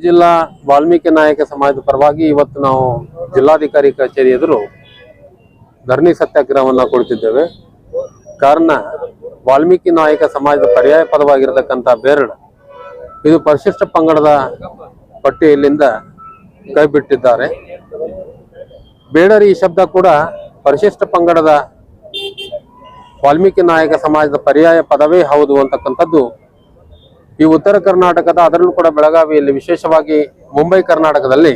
ಜಿಲ್ಲಾ ವಾಲ್ಮೀಕಿ ನಾಯಕ ಸಮಾಜದ ಪರವಾಗಿ ಇವತ್ತು ನಾವು ಜಿಲ್ಲಾಧಿಕಾರಿ ಕಚೇರಿ ಎದುರು ಧರಣಿ ಸತ್ಯಾಗ್ರಹವನ್ನು ಕೊಡ್ತಿದ್ದೇವೆ. ಕಾರಣ, ವಾಲ್ಮೀಕಿ ನಾಯಕ ಸಮಾಜದ ಪರ್ಯಾಯ ಪದವಾಗಿರತಕ್ಕಂಥ ಬೇರಡ ಇದು ಪರಿಶಿಷ್ಟ ಪಂಗಡದ ಪಟ್ಟಿಯಲ್ಲಿಂದ ಕೈ ಬಿಟ್ಟಿದ್ದಾರೆ ಬೇಡರಿ ಈ ಶಬ್ದ ಕೂಡ ಪರಿಶಿಷ್ಟ ಪಂಗಡದ ವಾಲ್ಮೀಕಿ ನಾಯಕ ಸಮಾಜದ ಪರ್ಯಾಯ ಪದವೇ ಹೌದು ಅಂತಕ್ಕಂಥದ್ದು ಈ ಉತ್ತರ ಕರ್ನಾಟಕದ, ಅದರಲ್ಲೂ ಕೂಡ ಬೆಳಗಾವಿಯಲ್ಲಿ, ವಿಶೇಷವಾಗಿ ಮುಂಬೈ ಕರ್ನಾಟಕದಲ್ಲಿ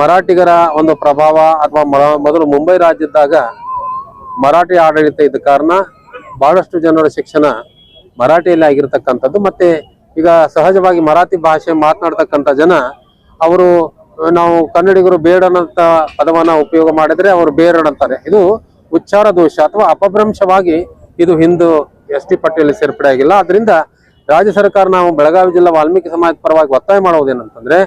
ಮರಾಠಿಗರ ಒಂದು ಪ್ರಭಾವ ಅಥವಾ ಮೊದಲು ಮುಂಬೈ ರಾಜ್ಯದಾಗ ಮರಾಠಿ ಆಡಳಿತ ಇದ್ದ ಕಾರಣ ಬಹಳಷ್ಟು ಜನರ ಶಿಕ್ಷಣ ಮರಾಠಿಯಲ್ಲಿ ಆಗಿರತಕ್ಕಂಥದ್ದು. ಮತ್ತೆ ಈಗ ಸಹಜವಾಗಿ ಮರಾಠಿ ಭಾಷೆ ಮಾತನಾಡ್ತಕ್ಕಂಥ ಜನ, ಅವರು ನಾವು ಕನ್ನಡಿಗರು ಬೇಡನಂತ ಪದವನ್ನ ಉಪಯೋಗ ಮಾಡಿದ್ರೆ ಅವರು ಬೇರಡ್ ಅಂತಾರೆ ಇದು ಉಚ್ಚಾರ ದೋಷ ಅಥವಾ ಅಪಭ್ರಂಶವಾಗಿ ಇದು ಹಿಂದೂ ಎಸ್ ಟಿ ಪಟ್ಟಿಯಲ್ಲಿ ಸೇರ್ಪಡೆ ಆಗಿಲ್ಲ ಅದರಿಂದ ರಾಜ್ಯ ಸರ್ಕಾರ ನಾವು ಬೆಳಗಾವಿ ಜಿಲ್ಲಾ ವಾಲ್ಮೀಕಿ ಸಮಾಜದ ಪರವಾಗಿ ಒತ್ತಾಯ ಮಾಡೋದೇನಂತಂದ್ರೆ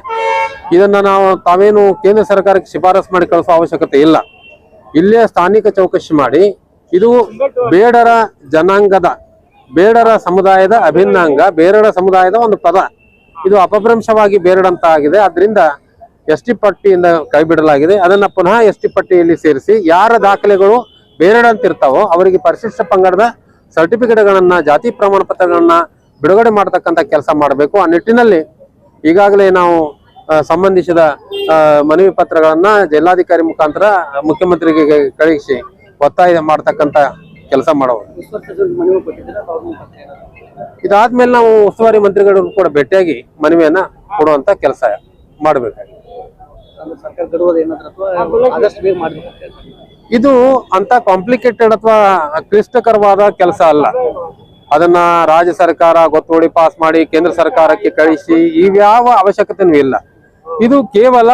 ಇದನ್ನ ನಾವು ತಾವೇನು ಕೇಂದ್ರ ಸರ್ಕಾರಕ್ಕೆ ಶಿಫಾರಸ್ ಮಾಡಿ ಕಳಿಸೋ ಅವಶ್ಯಕತೆ ಇಲ್ಲ. ಇಲ್ಲೇ ಸ್ಥಾನಿಕ ಚೌಕಶಿ ಮಾಡಿ, ಇದು ಬೇಡರ ಜನಾಂಗದ, ಬೇಡರ ಸಮುದಾಯದ ಅಭಿನ್ನಾಂಗ ಬೇರೆಡ ಸಮುದಾಯದ ಒಂದು ಪದ. ಇದು ಅಪಭ್ರಂಶವಾಗಿ ಬೇರಡಂತ ಆಗಿದೆ. ಅದರಿಂದ ಎಸ್ ಟಿ ಪಟ್ಟಿಯಿಂದ ಕೈಬಿಡಲಾಗಿದೆ. ಅದನ್ನ ಪುನಃ ಎಸ್ ಟಿ ಪಟ್ಟಿಯಲ್ಲಿ ಸೇರಿಸಿ ಯಾರ ದಾಖಲೆಗಳು ಬೇರೆಡಂತಿರ್ತಾವೋ, ಅವರಿಗೆ ಪರಿಶಿಷ್ಟ ಪಂಗಡದ ಸರ್ಟಿಫಿಕೇಟ್ಗಳನ್ನ, ಜಾತಿ ಪ್ರಮಾಣ ಪತ್ರಗಳನ್ನ ಬಿಡುಗಡೆ ಮಾಡತಕ್ಕಂತ ಕೆಲಸ ಮಾಡಬೇಕು. ಆ ನಿಟ್ಟಿನಲ್ಲಿ ಈಗಾಗಲೇ ನಾವು ಸಂಬಂಧಿಸಿದ ಮನವಿ ಪತ್ರಗಳನ್ನ ಜಿಲ್ಲಾಧಿಕಾರಿ ಮುಖಾಂತರ ಮುಖ್ಯಮಂತ್ರಿಗೆ ಕಳಿಸಿ ಒತ್ತಾಯ ಮಾಡತಕ್ಕಂತ ಕೆಲಸ ಏನಾದ್ರು? ಇದಾದ್ಮೇಲೆ ನಾವು ಉಸ್ತುವಾರಿ ಮಂತ್ರಿಗಳು ಕೂಡ ಭೇಟಿಯಾಗಿ ಮನವಿಯನ್ನ ಕೊಡುವಂತ ಕೆಲಸ ಮಾಡಬೇಕಾಗಿದೆ ಇದು ಅಂತ ಕಾಂಪ್ಲಿಕೇಟೆಡ್ ಅಥವಾ ಕ್ಲಿಷ್ಟಕರವಾದ ಕೆಲಸ ಅಲ್ಲ. ಅದನ್ನ ರಾಜ್ಯ ಸರ್ಕಾರ ಗೊತ್ತುವಳಿ ಪಾಸ್ ಮಾಡಿ ಕೇಂದ್ರ ಸರ್ಕಾರಕ್ಕೆ ಕಳಿಸಿ ಇವ್ಯಾವ ಅವಶ್ಯಕತೆನೂ ಇಲ್ಲ. ಇದು ಕೇವಲ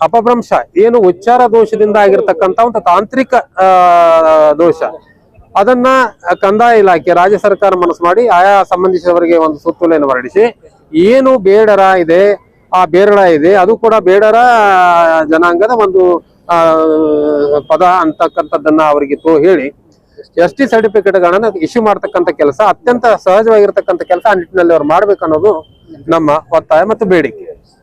ಅಪಭ್ರಂಶ, ಏನು ಉಚ್ಚಾರ ದೋಷದಿಂದ ಆಗಿರ್ತಕ್ಕಂತ ಒಂದು ತಾಂತ್ರಿಕ ದೋಷ. ಅದನ್ನ ಕಂದಾಯ ಇಲಾಖೆ, ರಾಜ್ಯ ಸರ್ಕಾರ ಮನಸ್ಸು ಮಾಡಿ ಆಯಾ ಸಂಬಂಧಿಸಿದವರಿಗೆ ಒಂದು ಸುತ್ತೋಲೆಯನ್ನು ಹೊರಡಿಸಿ, ಏನು ಬೇಡರ ಇದೆ, ಆ ಬೇರಡ ಇದೆ, ಅದು ಕೂಡ ಬೇಡರ ಜನಾಂಗದ ಒಂದು ಪದ ಅಂತಕ್ಕಂಥದ್ದನ್ನ ಅವರಿಗೆ ತೋ ಹೇಳಿ ಎಸ್ ಟಿ ಸರ್ಟಿಫಿಕೇಟ್ಗಳನ್ನ ಇಶ್ಯೂ ಮಾಡ್ತಕ್ಕಂಥ ಕೆಲಸ, ಅತ್ಯಂತ ಸಹಜವಾಗಿರ್ತಕ್ಕಂಥ ಕೆಲಸ ಆ ನಿಟ್ಟಿನಲ್ಲಿ ಅವ್ರು ಮಾಡ್ಬೇಕು ಅನ್ನೋದು ನಮ್ಮ ಒತ್ತಾಯ ಮತ್ತು ಬೇಡಿಕೆ.